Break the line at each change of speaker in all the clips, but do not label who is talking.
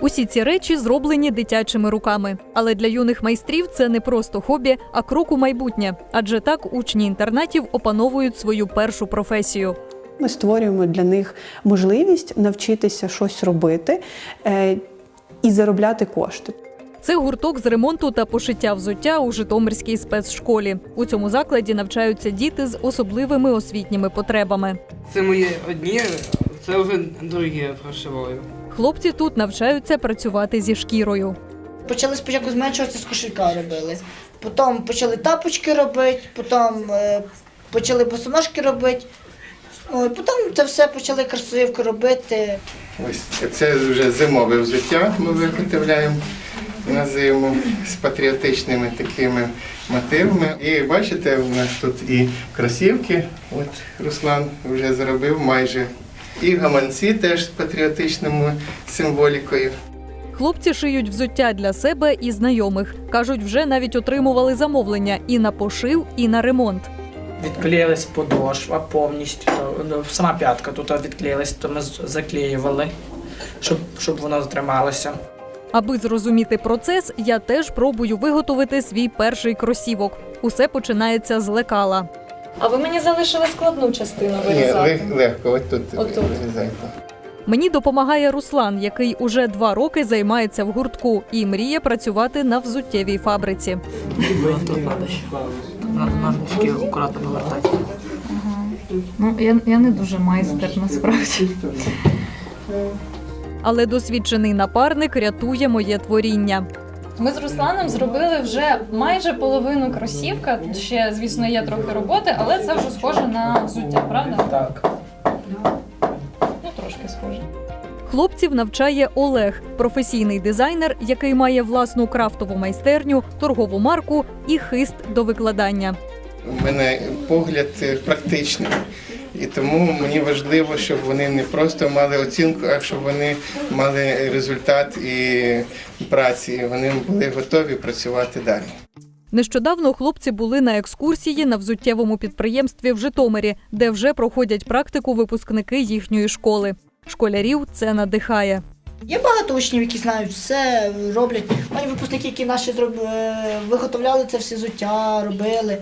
Усі ці речі зроблені дитячими руками. Але для юних майстрів це не просто хобі, а крок у майбутнє. Адже так учні інтернатів опановують свою першу професію.
Ми створюємо для них можливість навчитися щось робити е, і заробляти кошти.
Це гурток з ремонту та пошиття взуття у Житомирській спецшколі. У цьому закладі навчаються діти з особливими освітніми потребами.
Це мої одні, це вже другі прошиваю.
Хлопці тут навчаються працювати зі шкірою.
Почали спочатку зменшуватися з кошелька робили. Потім почали тапочки робити, потім е, почали босоножки робити. Ой, потім це все почали красивки робити.
Ось це вже зимове взуття ми виготовляємо на зиму з патріотичними такими мотивами. І бачите, у нас тут і кросівки, от Руслан вже зробив майже. І гаманці теж з патріотичною символікою.
Хлопці шиють взуття для себе і знайомих. кажуть, вже навіть отримували замовлення і на пошив, і на ремонт.
Відклеїлась подошва повністю. Ну, Сама п'ятка тут відклеїлась, то ми заклеювали, щоб, щоб воно трималося.
Аби зрозуміти процес, я теж пробую виготовити свій перший кросівок. Усе починається з лекала.
А ви мені залишили складну частину вирізати.
лег- легко, от тут
Отут.
вирізайте.
Мені допомагає Руслан, який уже два роки займається в гуртку і мріє працювати на взуттєвій фабриці.
Тут треба ще. Надо ножнички акуратно повертати.
Ну я, я не дуже майстер насправді.
Але досвідчений напарник рятує моє творіння.
Ми з Русланом зробили вже майже половину кросівка. Тут ще, звісно, є трохи роботи, але це вже схоже на взуття, правда?
Так.
Ну трошки схоже.
Хлопців навчає Олег, професійний дизайнер, який має власну крафтову майстерню, торгову марку і хист до викладання.
У мене погляд е, практичний. І тому мені важливо, щоб вони не просто мали оцінку, а щоб вони мали результат і праці. і Вони були готові працювати далі.
Нещодавно хлопці були на екскурсії на взуттєвому підприємстві в Житомирі, де вже проходять практику випускники їхньої школи. Школярів це надихає.
Є багато учнів, які знають все, роблять. Мої випускники, які наші е, виготовляли це все зуття, робили.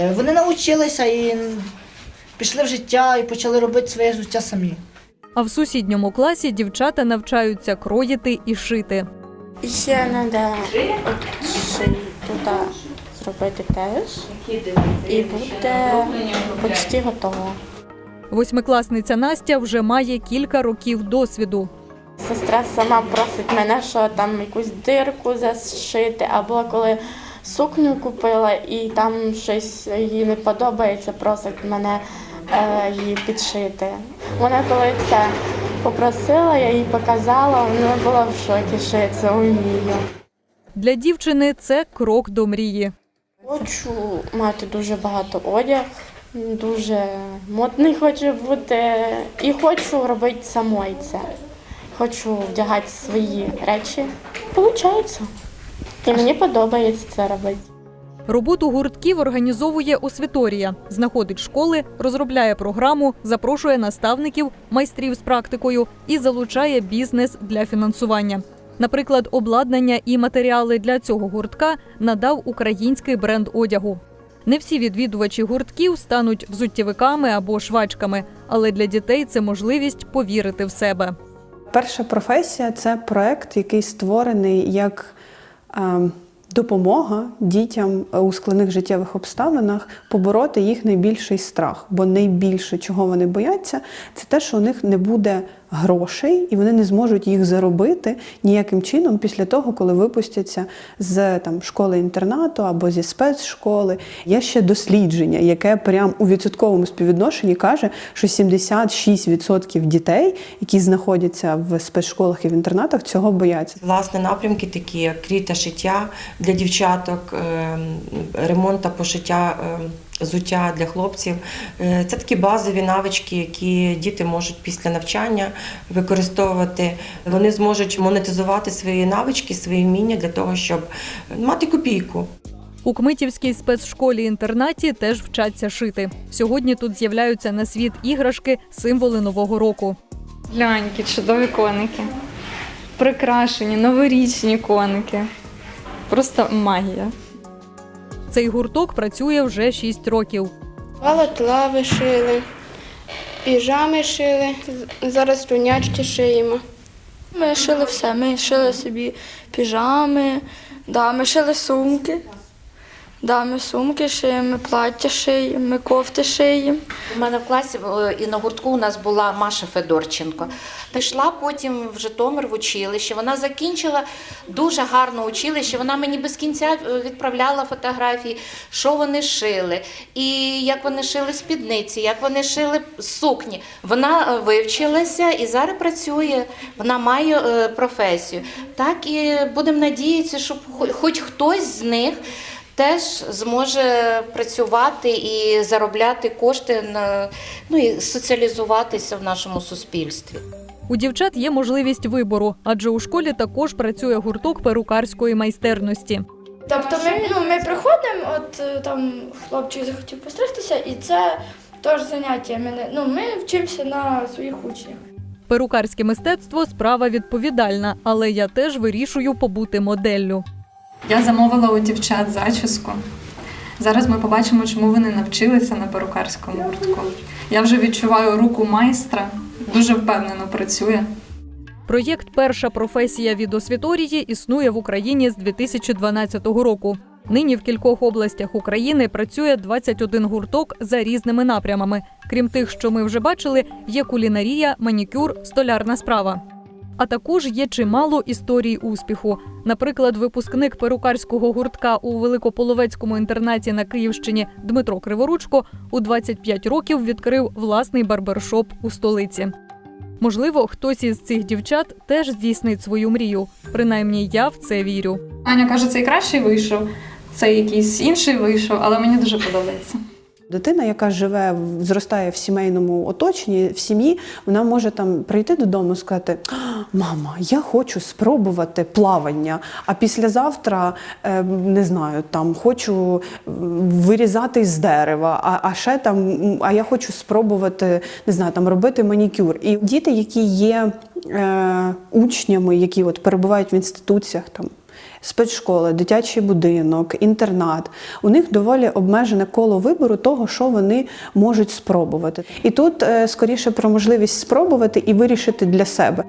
Е, Вони навчилися і пішли в життя і почали робити своє життя самі.
А в сусідньому класі дівчата навчаються кроїти і шити.
І ще треба тут зробити теж. І буде почти готово.
Восьмикласниця Настя вже має кілька років досвіду.
Сестра сама просить мене, що там якусь дирку зашити, або коли сукню купила і там щось їй не подобається, просить мене її підшити. Вона коли це попросила, я їй показала, вона була в шокі, що я це вмію.
Для дівчини це крок до мрії.
Хочу мати дуже багато одяг, дуже модний хочу бути і хочу робити самой це. Хочу вдягати свої речі. Получається. І мені подобається це робити.
Роботу гуртків організовує освіторія, знаходить школи, розробляє програму, запрошує наставників, майстрів з практикою і залучає бізнес для фінансування. Наприклад, обладнання і матеріали для цього гуртка надав український бренд одягу. Не всі відвідувачі гуртків стануть взуттєвиками або швачками, але для дітей це можливість повірити в себе.
Перша професія це проект, який створений як е, допомога дітям у складних життєвих обставинах побороти їх найбільший страх. Бо найбільше, чого вони бояться, це те, що у них не буде грошей, і вони не зможуть їх заробити ніяким чином після того, коли випустяться з там школи інтернату або зі спецшколи. Є ще дослідження, яке прям у відсотковому співвідношенні каже, що 76% дітей, які знаходяться в спецшколах і в інтернатах, цього бояться.
Власне, напрямки такі, як крій та шиття для дівчаток, е, ремонт та пошиття е, взуття для хлопців. Е, Це такі базові навички, які діти можуть після навчання використовувати. Вони зможуть монетизувати свої навички, свої вміння для того, щоб мати копійку.
У Кмитівській спецшколі-інтернаті теж вчаться шити. Сьогодні тут з'являються на світ іграшки, символи нового року.
Глянькі, чудові коники. прикрашені, новорічні коники. Просто магія.
Цей гурток працює вже 6 років.
Лави шили, піжами шили, зараз тунячки шиємо.
Ми шили все. Ми шили собі піжами, да, ми шили сумки. Да, ми сумки шиємо, ми плаття шиємо, ми кофти шиємо.
У мене в класі е, і на гуртку у нас була Маша Федорченко. Пішла потім в Житомир в училище. Вона закінчила дуже гарне училище. Вона мені без кінця е, відправляла фотографії, що вони шили, і як вони шили спідниці, як вони шили сукні. Вона е, вивчилася і зараз працює. Вона має професію. Так і будемо надіятися, щоб хоч хтось з них. Теж зможе працювати і заробляти кошти на ну і соціалізуватися в нашому суспільстві.
У дівчат є можливість вибору, адже у школі також працює гурток перукарської майстерності.
Тобто ми, ну, ми приходимо, от е, там хлопчик захотів постригтися, і це теж заняття. Ми, ну, ми вчимося на своїх учнях.
Перукарське мистецтво справа відповідальна, але я теж вирішую побути моделлю.
Я замовила у дівчат зачіску. Зараз ми побачимо, чому вони навчилися на перукарському гуртку. Я вже відчуваю руку майстра, дуже впевнено працює.
Проєкт Перша професія від освіторії існує в Україні з 2012 року. Нині в кількох областях України працює 21 гурток за різними напрямами. Крім тих, що ми вже бачили, є кулінарія, манікюр, столярна справа. А також є чимало історій успіху. Наприклад, випускник перукарського гуртка у Великополовецькому інтернаті на Київщині Дмитро Криворучко у 25 років відкрив власний барбершоп у столиці. Можливо, хтось із цих дівчат теж здійснить свою мрію. Принаймні, я в це вірю.
Аня каже, цей кращий вийшов, цей якийсь інший вийшов, але мені дуже подобається.
Дитина, яка живе, зростає в сімейному оточенні, в сім'ї, вона може там прийти додому і сказати: Мама, я хочу спробувати плавання, а післязавтра е, не знаю, там хочу вирізати з дерева, а, а ще там, а я хочу спробувати не знаю, там робити манікюр. І діти, які є е, учнями, які от перебувають в інституціях там спецшкола, дитячий будинок, інтернат. У них доволі обмежене коло вибору того, що вони можуть спробувати. І тут е, скоріше про можливість спробувати і вирішити для себе.